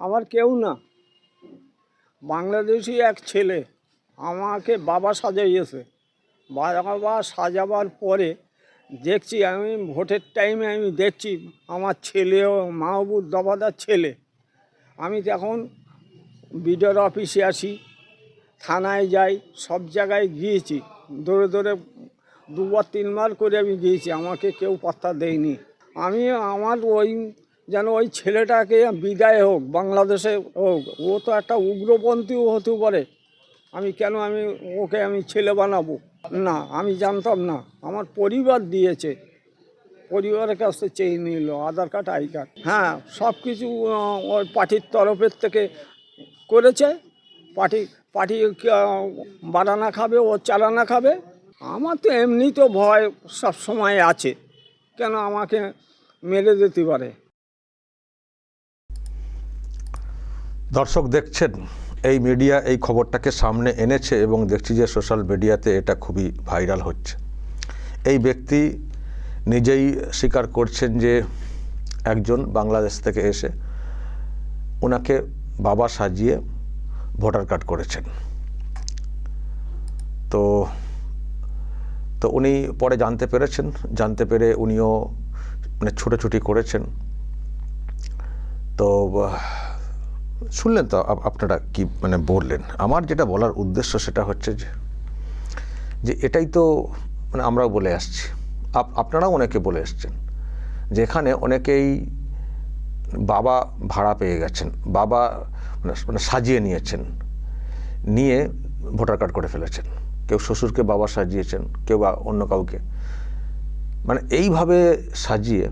আমার কেউ না। বাংলাদেশি এক ছেলে আমাকে বাবা সাজাইয়েছে বাবা সাজাবার পরে দেখছি আমি ভোটের টাইমে আমি দেখছি আমার ছেলে ও মাহবুব দবাদার ছেলে। আমি তখন বিডিওর অফিসে আসি, থানায় যাই, সব জায়গায় গিয়েছি। দৌড়ে দৌড়ে দুবার তিনবার করে আমি গিয়েছি, আমাকে কেউ পাত্তা দেয়নি। আমি আমার ওই যেন ওই ছেলেটাকে বিদায় হোক, বাংলাদেশে হোক। ও তো একটা উগ্রপন্থীও হতে পারে। আমি কেন আমি ওকে আমি ছেলে বানাবো? না, আমি জানতাম না। আমার পরিবার দিয়েছে। পরিবারের কাছ থেকে চেয়ে নিল, আধার কার্ড, আই কার্ড। হ্যাঁ সব কিছু ওই পার্টির তরফের থেকে করেছে। পার্টি পার্টি বানানা খাবে, ও চালানা খাবে। আমার তো এমনি তো ভয় সব সময় আছে। কেন আমাকে মেরে দিতে পারে? দর্শক দেখছেন, এই মিডিয়া এই খবরটাকে সামনে এনেছে এবং দেখছি যে সোশ্যাল মিডিয়াতে এটা খুবই ভাইরাল হচ্ছে। এই ব্যক্তি নিজেই স্বীকার করছেন যে একজন বাংলাদেশ থেকে এসে ওনাকে বাবা সাজিয়ে ভোটার কার্ড করেছেন। তো তো উনি পরে জানতে পেরেছেন, জানতে পেরে উনিও মানে ছুটোছুটি করেছেন। তো শুনলেন তো আপনারা কি মানে বললেন? আমার যেটা বলার উদ্দেশ্য সেটা হচ্ছে যে যে এটাই তো মানে আমরাও বলে আসছি। আপ আপনারাও অনেকে বলে এসছেন যে এখানে অনেকেই বাবা ভাড়া পেয়ে গেছেন, বাবা মানে মানে সাজিয়ে নিয়েছেন, নিয়ে ভোটার কার্ড করে ফেলেছেন। কেউ শ্বশুরকে বাবা সাজিয়েছেন, কেউ বা অন্য কাউকে। মানে এইভাবে সাজিয়ে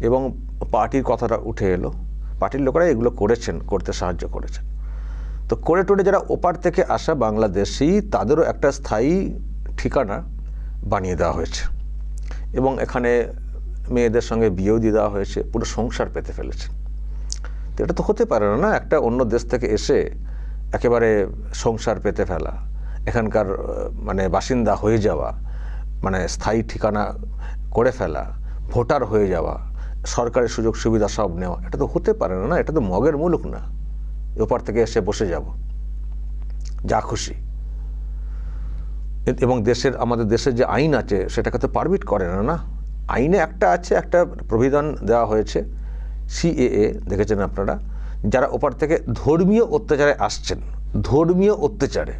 এবং পার্টির কথাটা উঠে এলো। পার্টির লোকেরা এগুলো করেছেন, করতে সাহায্য করেছেন। তো করে টোরে যারা ওপার থেকে আসা বাংলাদেশি, তাদেরও একটা স্থায়ী ঠিকানা বানিয়ে দেওয়া হয়েছে। এবং এখানে মেয়েদের সঙ্গে বিয়েও দিয়ে দেওয়া হয়েছে, পুরো সংসার পেতে ফেলেছে। তো এটা তো হতে পারে না না? একটা অন্য দেশ থেকে এসে একেবারে সংসার পেতে ফেলা, এখানকার মানে বাসিন্দা হয়ে যাওয়া মানে স্থায়ী ঠিকানা করে ফেলা, ভোটার হয়ে যাওয়া সরকারি সুযোগ সুবিধা সব নেওয়া। এটা তো হতে পারে না এটা তো মগের মুলুক না। ওপার থেকে এসে বসে যাব। যা খুশি। এবং দেশের, আমাদের দেশের যে আইন আছে, সেটাকে তো পারমিট করে না না? আইনে একটা আছে, একটা প্রবিধান দেওয়া হয়েছে সিএএ দেখেছেন আপনারা? যারা ওপার থেকে ধর্মীয় অত্যাচারে আসছেন, ধর্মীয় অত্যাচারে।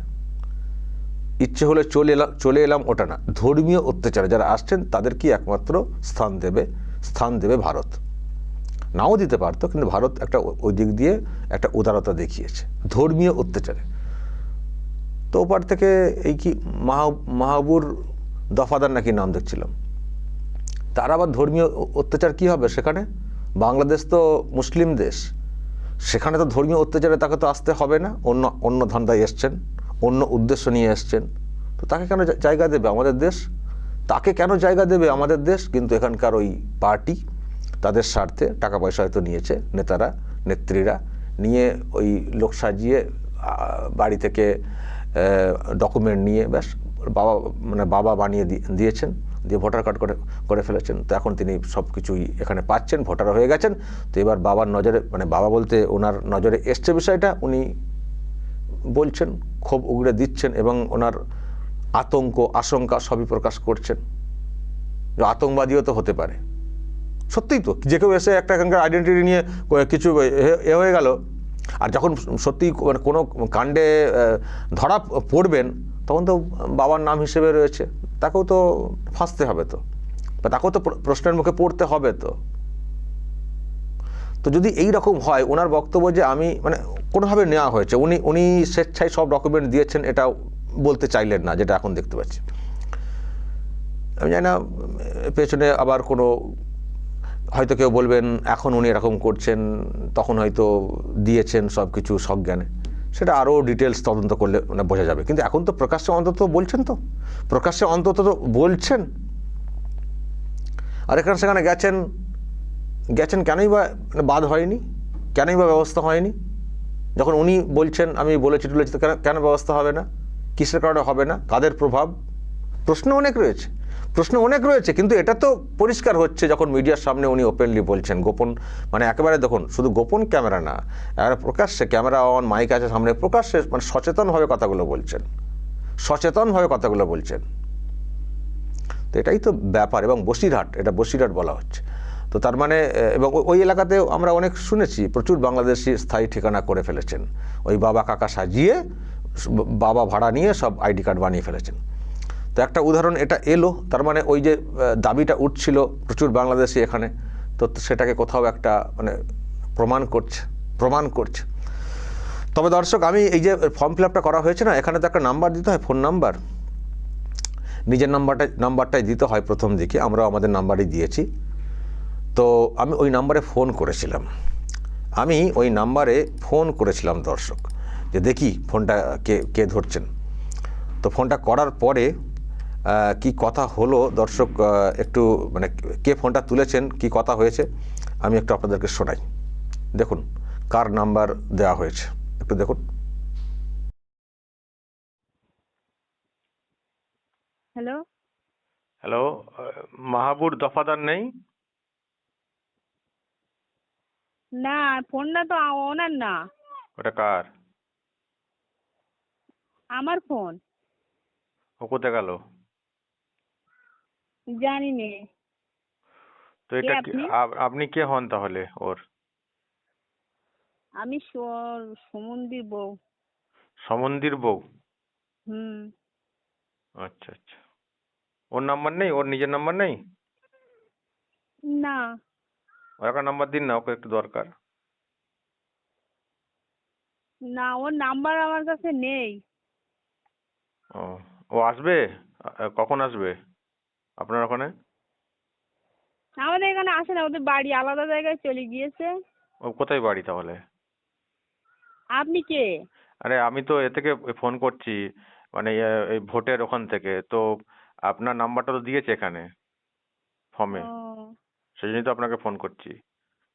ইচ্ছে হলে চলে এলাম চলে এলাম ওটা না। ধর্মীয় অত্যাচারে যারা আসছেন, তাদের কি একমাত্র স্থান দেবে? স্থান দেবে ভারত। নাও দিতে পারতো, কিন্তু ভারত একটা ওই দিক দিয়ে একটা উদারতা দেখিয়েছে, ধর্মীয় অত্যাচারে। তো ওপার থেকে এই কি মাহা মাহাবুর দফাদার নাকি নাম দেখছিলাম। তার আবার ধর্মীয় অত্যাচার কি হবে সেখানে? বাংলাদেশ তো মুসলিম দেশ, সেখানে তো ধর্মীয় অত্যাচারে তাকে তো আসতে হবে না। অন্য অন্য ধান্দায় এসছেন, অন্য উদ্দেশ্য নিয়ে এসছেন। তো তাকে কেন জায়গা দেবে আমাদের দেশ? তাকে কেন জায়গা দেবে আমাদের দেশ? কিন্তু এখানকার ওই পার্টি তাদের স্বার্থে টাকা পয়সা হয়তো নিয়েছে, নেতারা, নেত্রীরা নিয়ে ওই লোক সাজিয়ে বাড়ি থেকে ডকুমেন্ট নিয়ে ব্যাস বাবা মানে বাবা বানিয়ে দিয়েছেন, দিয়ে ভোটার কার্ড করে করে ফেলেছেন। তো এখন তিনি সব কিছুই এখানে পাচ্ছেন ভোটার হয়ে গেছেন। তো এবার বাবার নজরে মানে বাবা বলতে ওনার নজরে এসছে বিষয়টা, উনি বলছেন, ক্ষোভ উগড়ে দিচ্ছেন এবং ওনার আতঙ্ক, আশঙ্কা সবই প্রকাশ করছেন। আতঙ্কবাদীও তো হতে পারে। সত্যিই তো, যে কেউ এসে একটা এখানকার আইডেন্টিটি নিয়ে কিছু এ- হয়ে গেল, আর যখন সত্যি মানে কোনো কাণ্ডে ধরা পড়বেন, তখন তো বাবার নাম হিসেবে রয়েছে, তাকেও তো ফাঁসতে হবে তো, বা তাকেও তো প্রশ্নের মুখে পড়তে হবে তো। তো যদি এই রকম হয়, ওনার বক্তব্য যে আমি মানে কোনোভাবে নেওয়া হয়েছে, উনি উনি স্বেচ্ছায় সব ডকুমেন্ট দিয়েছেন এটা বলতে চাইলেন না, যেটা এখন দেখতে পাচ্ছি। আমি জানি না, পেছনে আবার কোনো, হয়তো কেউ বলবেন, এখন উনি এরকম করছেন, তখন হয়তো দিয়েছেন সব কিছু সজ্ঞানে। সেটা আরও ডিটেলস তদন্ত করলে মানে বোঝা যাবে। কিন্তু এখন তো প্রকাশ্যে অন্তত বলছেন তো। প্রকাশ্যে অন্তত তো বলছেন। আর এখানে সেখানে গেছেন গেছেন কেনই বা মানে বাদ হয়নি? কেনই বা ব্যবস্থা হয়নি? যখন উনি বলছেন, আমি বলেছি টুলেছি তো কেন কেন ব্যবস্থা হবে না? কিসের কারণে হবে না? কাদের প্রভাব? প্রশ্ন অনেক রয়েছে। প্রশ্ন অনেক রয়েছে, কিন্তু এটা তো পরিষ্কার হচ্ছে যখন মিডিয়ার সামনে উনি ওপেনলি বলছেন। গোপন মানে একেবারে দেখুন, শুধু গোপন ক্যামেরা না, একেবারে প্রকাশ্যে ক্যামেরা অন মাইক আছে সামনে, প্রকাশ্যে মানে সচেতনভাবে কথাগুলো বলছেন। সচেতনভাবে কথাগুলো বলছেন। তো এটাই তো ব্যাপার, এবং বসিরহাট, এটা বসিরহাট বলা হচ্ছে। তো তার মানে এবং ওই- এলাকাতে আমরা অনেক শুনেছি, প্রচুর বাংলাদেশি স্থায়ী ঠিকানা করে ফেলেছেন। ওই বাবা কাকা সাজিয়ে বাবা ভাড়া নিয়ে সব আইডি কার্ড বানিয়ে ফেলেছেন। তো একটা উদাহরণ, এটা এলো, তার মানে ওই যে দাবিটা উঠছিল প্রচুর বাংলাদেশি এখানে, তো সেটাকে কোথাও একটা মানে প্রমাণ করছে প্রমাণ করছে। তবে দর্শক, আমি এই যে ফর্ম ফিল আপটা করা হয়েছে না, এখানে তো একটা নাম্বার দিতে হয়, ফোন নাম্বার। নিজের নাম্বারটা নাম্বারটাই দিতে হয় প্রথম দিকে, আমরাও আমাদের নাম্বারই দিয়েছি। তো আমি ওই নাম্বারে ফোন করেছিলাম। আমি ওই নাম্বারে ফোন করেছিলাম দর্শক। যে দেখি ফোনটা কে কে ধরছেন। তো ফোনটা করার পরে কি কথা হলো? দর্শক একটু মানে কে ফোনটা তুলেছেন কি কথা হয়েছে? আমি একটু আপনাদেরকে শোনাই। দেখুন কার নাম্বার দেওয়া হয়েছে? একটু দেখুন। হ্যালো? হ্যালো মাহাবুর দফাদার নেই? না ফোনটা তো ওনার না। ওটা কার? আমার ফোন? ও কোথায় গেল? জানি নে তো এটা কি- আপনি? আপ- আপনি কে হন তাহলে ওর? আমি সু- সুমন্দির বউ। সমন্দির বউ? হুম। আচ্ছা আচ্ছা। ওর নাম্বার নেই? ওর নিজের নাম্বার নেই? না। ওর একটা নাম্বার দিন না ওকে একটু দরকার। না ওর নাম্বার আমার কাছে নেই। ও ও আসবে? কখন আসবে? আপনার ওখানে? আমাদের এখানে আসে না ওদের বাড়ি আলাদা জায়গায় চলে গিয়েছে। ও কোথায় বাড়ি তাহলে? আপনি কে? আরে আমি তো এ থেকে ফোন করছি মানে এই ভোটের ওখান থেকে। তো আপনার নাম্বারটা তো দিয়েছে এখানে ফর্মে। সেই জন্যই তো আপনাকে ফোন করছি।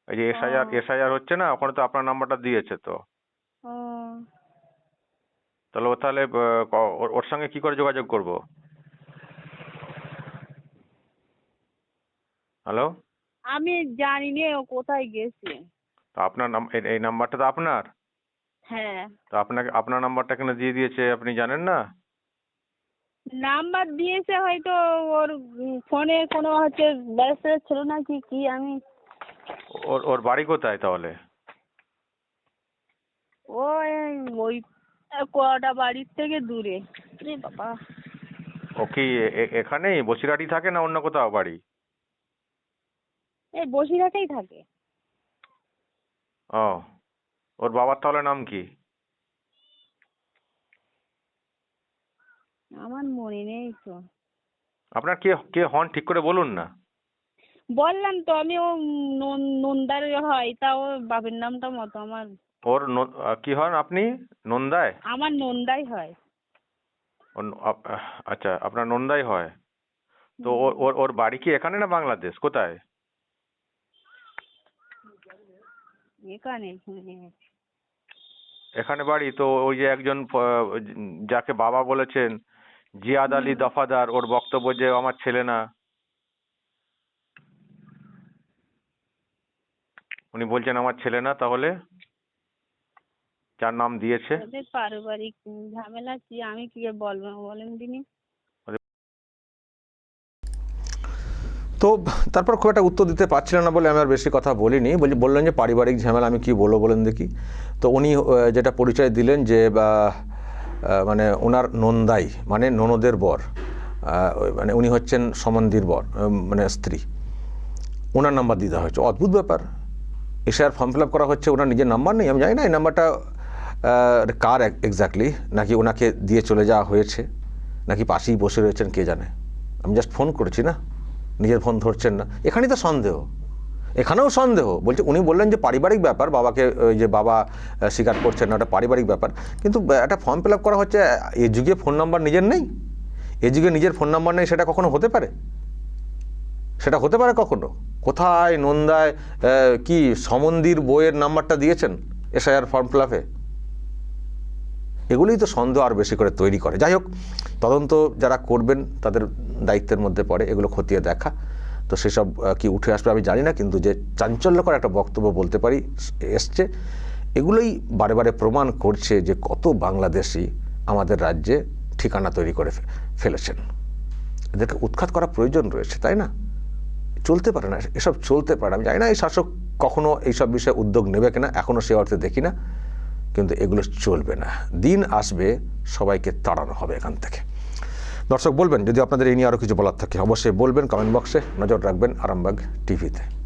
এই যে এস এসআইআর। এসআইআর হচ্ছে না ওখানে তো আপনার নাম্বারটা দিয়েছে তো। তাহলে ও তাহলে ওর- সঙ্গে কি করে যোগাযোগ করব? হ্যালো? আমি জানি নে ও কোথায় গেছে। তো আপনার নাম এই- নাম্বারটা তো আপনার? হ্যাঁ। তো আপনাকে আপনার নাম্বারটা কেন দিয়ে দিয়েছে আপনি জানেন না? নাম্বার দিয়েছে হয়তো ওর ফোনে কোনো হচ্ছে ব্যস্ত ছিল না কি কি আমি ওর ওর বাড়ি কোথায় তাহলে? ও এই ওই কটা বাড়ির থেকে দূরে। রে বাবা। ও কি এখানেই? বসিরহাটি থাকে না অন্য কোথাও বাড়ি? এই বসিরহাটেই থাকে। ও ওর বাবার তাহলে নাম কি? আমার মনে নেই তো। আপনার কে কে হন ঠিক করে বলুন না। বললাম তো আমি ও নন- নন্দার হয় তা ওর বাপের নামটা মতো আমার ওর কি হন আপনি? নন্দায়? আমার নন্দাই হয়। আচ্ছা আপনার নন্দাই হয়। তো ওর ওর বাড়ি কি এখানে না বাংলাদেশ? কোথায়? এখানে। এখানে বাড়ি? তো ওই যে একজন যাকে বাবা বলেছেন জিয়াদ আলী দফাদার ওর বক্তব্য যে আমার ছেলে না। উনি বলছেন আমার ছেলে না তাহলে? যার নাম দিয়েছে? পারিবারিক ঝামেলা কি আমি কি বলব? বলেন দিনি তো তারপর খুব একটা উত্তর দিতে পারছিলেন না বলে আমি আর বেশি কথা বলিনি। বলি বললেন যে পারিবারিক ঝামেলা আমি কি বলব বলেন দেখি। তো উনি যেটা পরিচয় দিলেন যে বা, মানে ওনার নন্দাই মানে ননদের বর মানে উনি হচ্ছেন সমন্দির বর মানে স্ত্রী। ওনার নাম্বার দিতে হয়েছে। অদ্ভুত ব্যাপার। এসআর ফর্ম ফিল আপ করা হচ্ছে ওনার নিজের নাম্বার নেই আমি জানি না এই নাম্বারটা কার এক্স্যাক্টলি নাকি ওনাকে দিয়ে চলে যাওয়া হয়েছে? নাকি পাশেই বসে রয়েছেন, কে জানে? আমি জাস্ট ফোন করেছি না? নিজের ফোন ধরছেন না? এখানেই তো সন্দেহ। এখানেও সন্দেহ। বলছে, উনি বললেন যে পারিবারিক ব্যাপার, বাবাকে ওই যে বাবা স্বীকার করছেন না, ওটা পারিবারিক ব্যাপার। কিন্তু একটা ফর্ম ফিল আপ করা হচ্ছে এ যুগে ফোন নাম্বার নিজের নেই? এ যুগে নিজের ফোন নাম্বার নেই, সেটা কখনো হতে পারে? সেটা হতে পারে কখনো? কোথায়, নন্দায় কি, সমন্দির বইয়ের নাম্বারটা দিয়েছেন এসআইআর ফর্ম ফিল আপে এগুলোই তো সন্দেহ আর বেশি করে তৈরি করে। যাই হোক, তদন্ত যারা করবেন, তাদের দায়িত্বের মধ্যে পড়ে এগুলো খতিয়ে দেখা। তো সেসব কি উঠে আসবে আমি জানি না, কিন্তু যে চাঞ্চল্যকর একটা বক্তব্য বলতে পারি, এসছে। এগুলোই বারে বারে প্রমাণ করছে যে কত বাংলাদেশি আমাদের রাজ্যে ঠিকানা তৈরি করে ফেলেছেন। এদেরকে উৎখাত করা প্রয়োজন রয়েছে, তাই না? চলতে পারে না, এসব চলতে পারে না। আমি জানি না এই শাসক কখনো এইসব বিষয়ে উদ্যোগ নেবে কিনা এখনও সে অর্থে দেখি না। কিন্তু এগুলো চলবে না। দিন আসবে, সবাইকে তাড়ানো হবে এখান থেকে। দর্শক বলবেন, যদি আপনাদের এই নিয়ে আরও কিছু বলার থাকে, অবশ্যই বলবেন কমেন্ট বক্সে নজর রাখবেন আরামবাগ টিভিতে